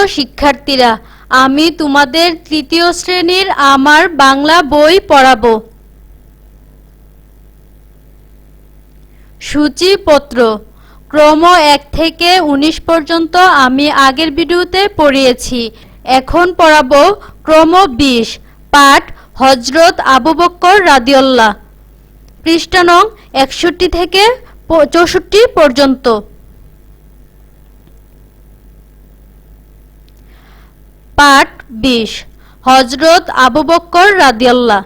প্রিয় শিক্ষার্থীরা, আমি তোমাদের তৃতীয় শ্রেণির আমার বাংলা বই পড়াবো। সূচিপত্র, ক্রম এক থেকে উনিশ পর্যন্ত আমি আগের ভিডিওতে পড়িয়েছি। এখন পড়াবো ক্রম বিশ, পাঠ হজরত আবু বক্কর রাদিউল্লাহ পৃষ্ঠা নং একষট্টি থেকে চৌষট্টি পর্যন্ত। পাঠ বিশ। হজরত আবু বক্কর রাদিয়াল্লাহ।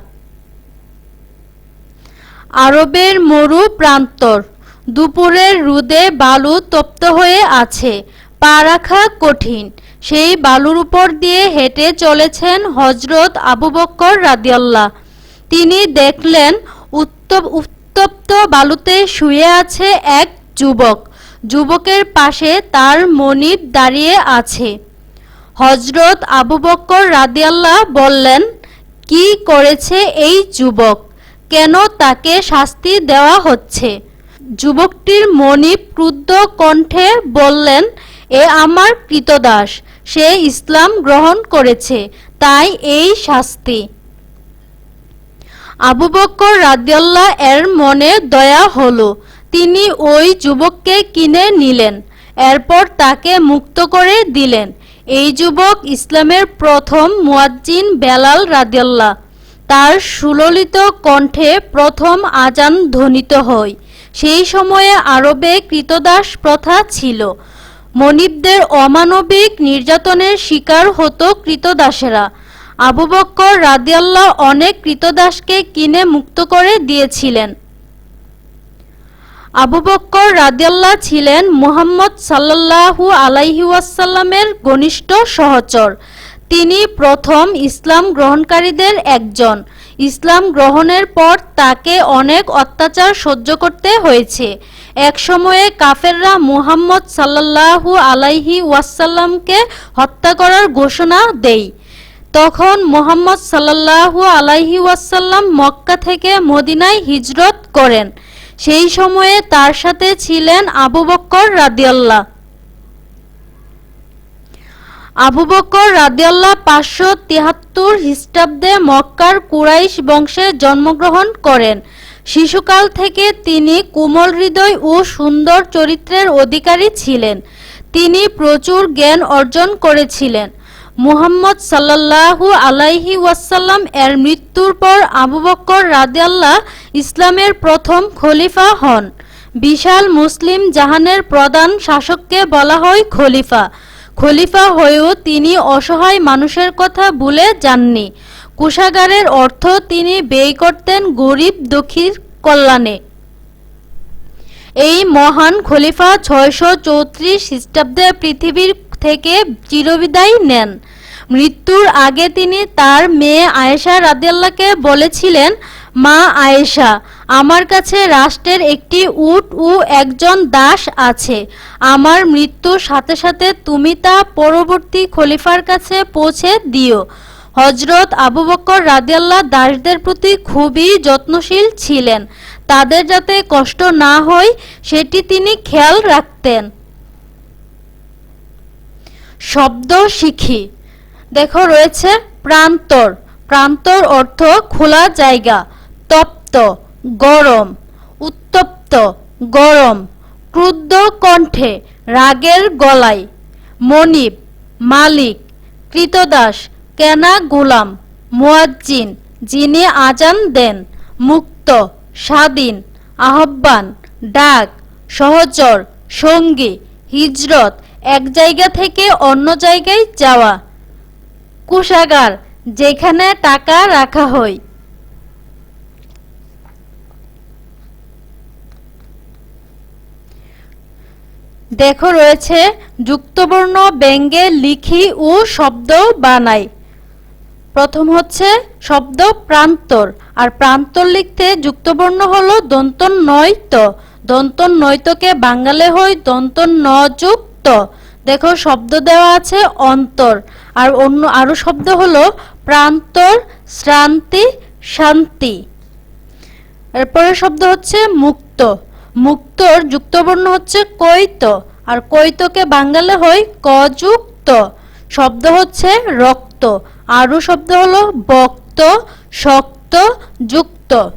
আরবের মরু প্রান্তর, দুপুরের রুদে বালু তপ্ত হয়ে আছে, পা রাখা কঠিন। সেই বালুর উপর দিয়ে হেঁটে চলেছেন হজরত আবু বক্কর রাদিয়াল্লাহ। তিনি দেখলেন উত্তপ, উত্তপ্ত বালুতে শুয়ে আছে এক যুবক। যুবকের পাশে তার মনিব দাঁড়িয়ে আছে। হজরত আবু বক্কর রাদিয়াল্লাহ বললেন, কি করেছে এই যুবক? কেন তাকে শাস্তি দেওয়া হচ্ছে? যুবকটির মনিব ক্রুদ্ধ কণ্ঠে বললেন, এ আমার কৃতদাস, সে ইসলাম গ্রহণ করেছে, তাই এই শাস্তি। আবু বক্কর রাদিয়াল্লাহ এর মনে দয়া হলো। তিনি ওই যুবককে কিনে নিলেন, এরপর তাকে মুক্ত করে দিলেন। এই যুবক ইসলামের প্রথম মুয়াজ্জিন বেলাল রাদিয়াল্লাহ। তার সুললিত কণ্ঠে প্রথম আজান ধ্বনিত হয়। সেই সময়ে আরবে কৃতদাস প্রথা ছিল। মনিবদের অমানবিক নির্যাতনের শিকার হতো কৃতদাসেরা। আবু বক্কর রাদিয়াল্লাহ অনেক কৃতদাসকে কিনে মুক্ত করে দিয়েছিলেন। আবু বক্কর রাদিয়াল্লাহ ছিলেন মুহাম্মদ সাল্লাল্লাহু আলাইহি ওয়াসাল্লামের ঘনিষ্ঠ সহচর। তিনি প্রথম ইসলাম গ্রহণকারীদের একজন। ইসলাম গ্রহণের পর তাকে অনেক অত্যাচার সহ্য করতে হয়েছে। এক সময়ে কাফেররা মুহাম্মদ সাল্লাল্লাহু আলাইহি ওয়াসাল্লামকে হত্যা করার ঘোষণা দেয়। তখন মোহাম্মদ সাল্লাল্লাহু আলাইহি ওয়াসাল্লাম মক্কা থেকে মদিনায় হিজরত করেন। সেই সময়ে তার সাথে ছিলেন আবু বক্কর রাদিয়াল্লাহ। আবু বক্কর রাদিয়াল্লাহ পাঁচশো তিয়াত্তর খ্রিস্টাব্দে মক্কার কুরাইশ বংশে জন্মগ্রহণ করেন। শিশুকাল থেকে তিনি কোমল হৃদয় ও সুন্দর চরিত্রের অধিকারী ছিলেন। তিনি প্রচুর জ্ঞান অর্জন করেছিলেন। মুহাম্মদ সাল্লাল্লাহু আলাইহি ওয়াসাল্লাম এর মৃত্যুর পর আবু বক্কর রাদিয়াল্লাহ ইসলামের প্রথম খলিফা হন। বিশাল মুসলিম জাহানের প্রধান শাসককে বলা হয় খলিফা। খলিফা হয়েও তিনি অসহায় মানুষের কথা ভুলে যাননি। কুষাগারের অর্থ তিনি ব্যয় করতেন গরিব দুঃখীর কল্যাণে। এই মহান খলিফা ছয়শো চৌত্রিশ খ্রিস্টাব্দে পৃথিবীর থেকে চিরবিদায় নেন। মৃত্যুর আগে তিনি তার মেয়ে আয়েশা রাদিয়াল্লাহকে বলেছিলেন, মা আয়েশা, আমার কাছে রাষ্ট্রের একটি উট ও একজন দাস আছে। আমার মৃত্যুর সাথে সাথে তুমি তা পরবর্তী খলিফার কাছে পৌঁছে দিও। হজরত আবু বক্কর রাদিয়াল্লাহ দাসদের প্রতি খুবই যত্নশীল ছিলেন। তাদের যাতে কষ্ট না হয়, সেটি তিনি খেয়াল রাখতেন। শব্দ শিখি। দেখো রয়েছে প্রান্তর। প্রান্তর অর্থ খোলা জায়গা, তপ্ত, গরম, উত্তপ্ত, গরম, ক্রুদ্ধ কণ্ঠে, রাগের গলায়। মনিব, মালিক, কৃতদাস, কেনা গোলাম, মুয়াজ্জিন, যিনি আজান দেন, মুক্ত, স্বাধীন, আহ্বান, ডাক, সহচর, সঙ্গী, হিজরত এক জায়গা থেকে অন্য জায়গায় যাওয়া। কুষাগার, যেখানে টাকা রাখা হয়। দেখো রয়েছে, যুক্তবর্ণ ব্যঙ্গে লিখি ও শব্দ বানাই। প্রথম হচ্ছে শব্দ প্রান্তর, আর প্রান্তর লিখতে যুক্তবর্ণ হলো দন্ত নয়ত দন্ত নয়তকে বাঙালে হয় দন্ত ন যুক্ত দেখো, শব্দ দেওয়া আছে অন্তর, আর অন্য আরও শব্দ হলো প্রান্তর, শ্রান্তি, শান্তি। এরপরে শব্দ হচ্ছে মুক্ত। মুক্তর যুক্তবর্ণ হচ্ছে কৈত, আর কৈতকে বাঙালে হয় কযুক্ত। শব্দ হচ্ছে রক্ত, আরু শব্দ হলো বক্ত, শক্ত, যুক্ত।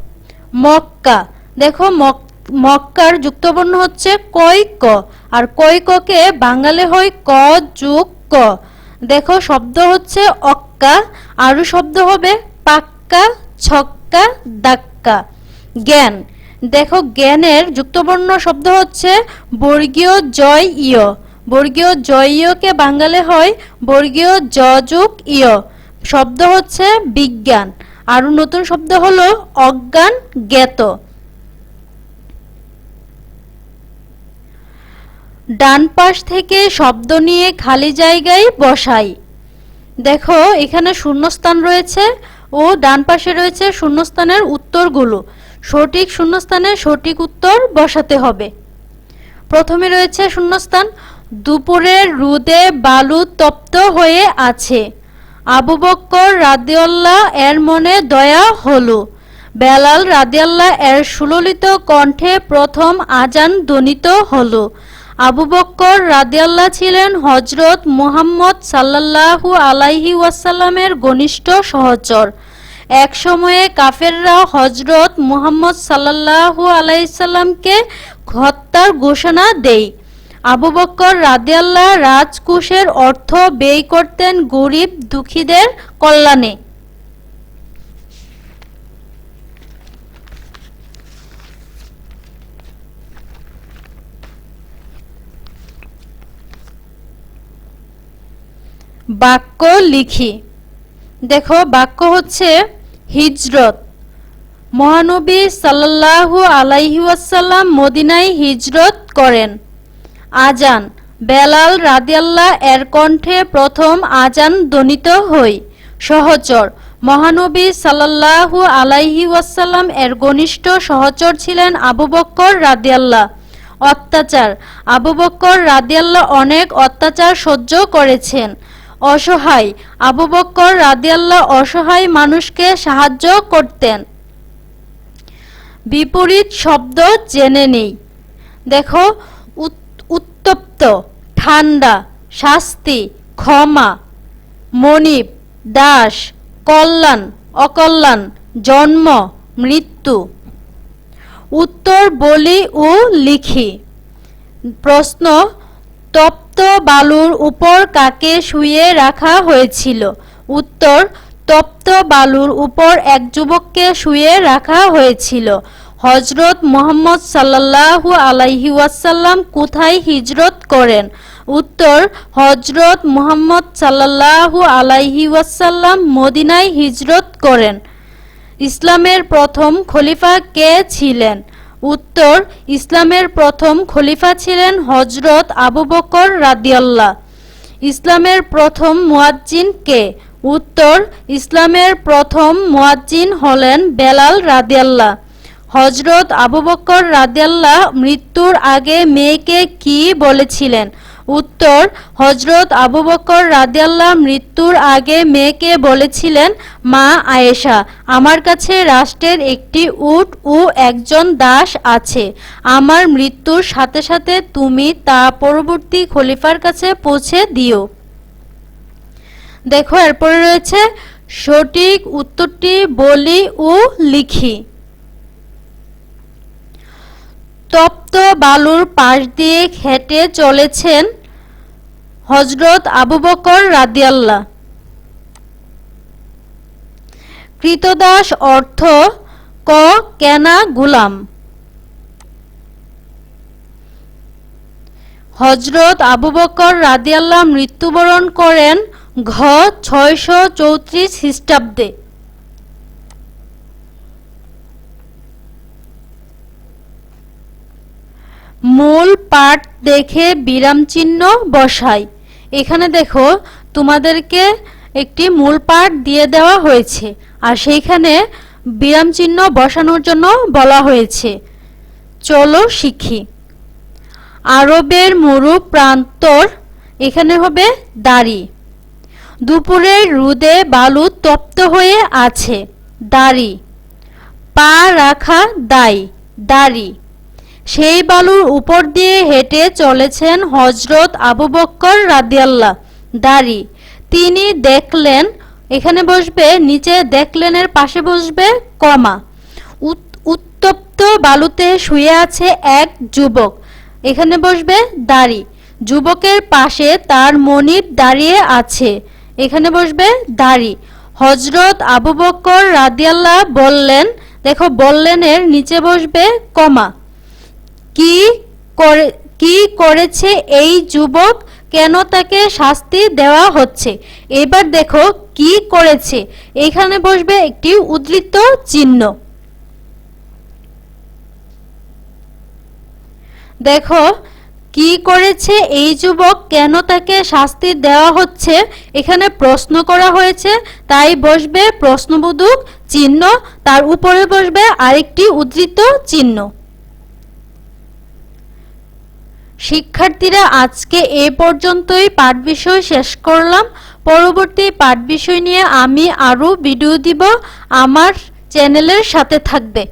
মক্কা। দেখো, মক- মক্কার যুক্তবর্ণ হচ্ছে কই ক আর কই ককে? বাঙালি হয় ক যুগ ক। দেখো, শব্দ হচ্ছে অক্কা, আরু শব্দ হবে পাক্কা, ছক্কা, দাক্কা। জ্ঞান। দেখো, জ্ঞানের যুক্তবর্ণ শব্দ হচ্ছে বর্গীয় জয় ইয়। বর্গীয় জয় ইয়কে বাঙালি হয় বর্গীয় জ যুগ ইয়। শব্দ হচ্ছে বিজ্ঞান। আরও নতুন শব্দ হলো অজ্ঞান জ্ঞাত। ডান পাশ থেকে শব্দ নিয়ে খালি জায়গায় বসাই। দেখো, এখানে শূন্যস্থান রয়েছে ও ডান পাশে রয়েছে শূন্যস্থানের উত্তরগুলো। সঠিক শূন্যস্থানে সঠিক উত্তর বসাতে হবে। প্রথমে রয়েছে শূন্যস্থান। দুপুরের রুদে বালু তপ্ত হয়ে আছে। আবু বক্কর রাদিয়াল্লাহ এর মনে দয়া হলো। বেলাল রাদিয়াল্লাহ এর সুললিত কণ্ঠে প্রথম আজান ধ্বনিত হলো। আবু বক্কর রাদিয়াল্লাহ ছিলেন হজরত মুহাম্মদ সাল্লাল্লাহু আলাইহি ওয়াসাল্লামের ঘনিষ্ঠ সহচর। এক সময়ে কাফেররা হজরত মুহাম্মদ সাল্লাল্লাহু আলাইসাল্লামকে হত্যার ঘোষণা দেয়। আবু বক্কর রাদিয়াল্লাহ রাজকুশের অর্থ ব্যয় করতেন গরিব দুঃখীদের কল্যাণে। বাক্য লিখি। দেখো, বাক্য হচ্ছে হিজরত। মহানবী সাল্লাল্লাহু আলাইহি ওয়াসাল্লাম মদিনায় হিজরত করেন। আজান বেলাল রাদিয়াল্লাহ এর কণ্ঠে প্রথম আজান ধ্বনিত হই। সহচর, মহানবী সাল্লাল্লাহু আলাইহি ওয়াসাল্লাম এর ঘনিষ্ঠ সহচর ছিলেন আবু বক্কর রাদিয়াল্লাহ। অত্যাচার, আবু বক্কর রাদিয়াল্লাহ অনেক অত্যাচার সহ্য করেছেন। অসহায়। আবু বক্কর রাদিয়াল্লাহ অসহায় মানুষকে সাহায্য করতেন। বিপরীত শব্দ জেনে নেই। দেখো, উত- উত্তপ্ত, ঠান্ডা, শাস্তি, ক্ষমা, মনিব, দাস, কল্যাণ, অকল্যাণ, জন্ম, মৃত্যু। উত্তর বলি ও লিখি। প্রশ্ন তপ্ত বালুর উপর কাকে শুয়ে রাখা হয়েছিল? উত্তর, তপ্ত বালুর উপর এক যুবককে শুয়ে রাখা হয়েছিল। হজরত মোহাম্মদ সাল্লাল্লাহু আলাইহি ওয়াসাল্লাম কোথায় হিজরত করেন? উত্তর হজরত মুহাম্মদ সাল্লাল্লাহু আলাইহি ওয়াসাল্লাম মদিনায় হিজরত করেন। ইসলামের প্রথম খলিফা কে ছিলেন? উত্তর, ইসলামের প্রথম খলিফা ছিলেন হজরত আবু বকর রাদিয়াল্লাহ। ইসলামের প্রথম মুয়াজ্জিন কে? উত্তর, ইসলামের প্রথম মুয়াজ্জিন হলেন বেলাল রাদিয়াল্লাহ। হজরত আবু বকর রাদিয়াল্লাহ মৃত্যুর আগে মেয়েকে কি বলেছিলেন? উত্তর হজরত আবু বকর রাদিয়াল্লাহ মৃত্যুর আগে মেয়েকে বলেছিলেন, মা আয়েশা, আমার কাছে রাষ্ট্রের একটি উট ও একজন দাস আছে। আমার মৃত্যুর সাথে সাথে তুমি তা পরবর্তী খলিফার কাছে পৌঁছে দিও দেখো, এরপরে রয়েছে, সঠিক উত্তরটি বলি ও লিখি। তপ্ত বালুর পাশ দিয়ে হেঁটে চলেছেন হজরত আবু বকর রাদিয়াল্লাহ। কৃতদাস অর্থ ক কেনা গুলাম। হজরত আবু বকর রাদিয়াল্লাহ মৃত্যুবরণ করেন ঘ ছয়শো চৌত্রিশ খ্রিস্টাব্দে। মূল পাঠ দেখে বিরাম চিহ্ন বসাই। এখানে দেখো, তোমাদেরকে একটি মূল পাঠ দিয়ে দেওয়া হয়েছে, আর সেইখানে বিরাম চিহ্ন বসানোর জন্য বলা হয়েছে। চলো শিখি। আরবের মরু প্রান্তর, এখানে হবে দাড়ি। দুপুরের রুদে বালু তপ্ত হয়ে আছে, দাড়ি। পা রাখা দাই, দাড়ি। সেই বালুর উপর দিয়ে হেঁটে চলেছেন হজরত আবু বক্কর রাদিয়াল্লাহ দাড়ি তিনি দেখলেন, এখানে বসবে, নিচে দেখলেনের পাশে বসবে কমা। উত- উত্তপ্ত বালুতে শুয়ে আছে এক যুবক। এখানে বসবে দাড়ি যুবকের পাশে তার মনিব দাঁড়িয়ে আছে। এখানে বসবে দাড়ি হজরত আবু বক্কর রাদিয়াল্লাহ বললেন, দেখো বললেনের নিচে বসবে কমা। কি কি করেছে এই যুবক? কেন তাকে শাস্তি দেওয়া হচ্ছে? এবার দেখো কি করেছে। এখানে বসবে একটি উদ্ধৃত চিহ্ন। দেখো, কি করেছে এই যুবক? কেন তাকে শাস্তি দেওয়া হচ্ছে? এখানে প্রশ্ন করা হয়েছে, তাই বসবে প্রশ্নবোধক চিহ্ন। তার উপরে বসবে আরেকটি উদ্ধৃত চিহ্ন। শিক্ষার্থীরা আজকে এ পর্যন্তই পাঠ বিষয় শেষ করলাম। পরবর্তী পাঠ বিষয় নিয়ে আমি আরও ভিডিও দিব। আমার চ্যানেলের সাথে থাকবে।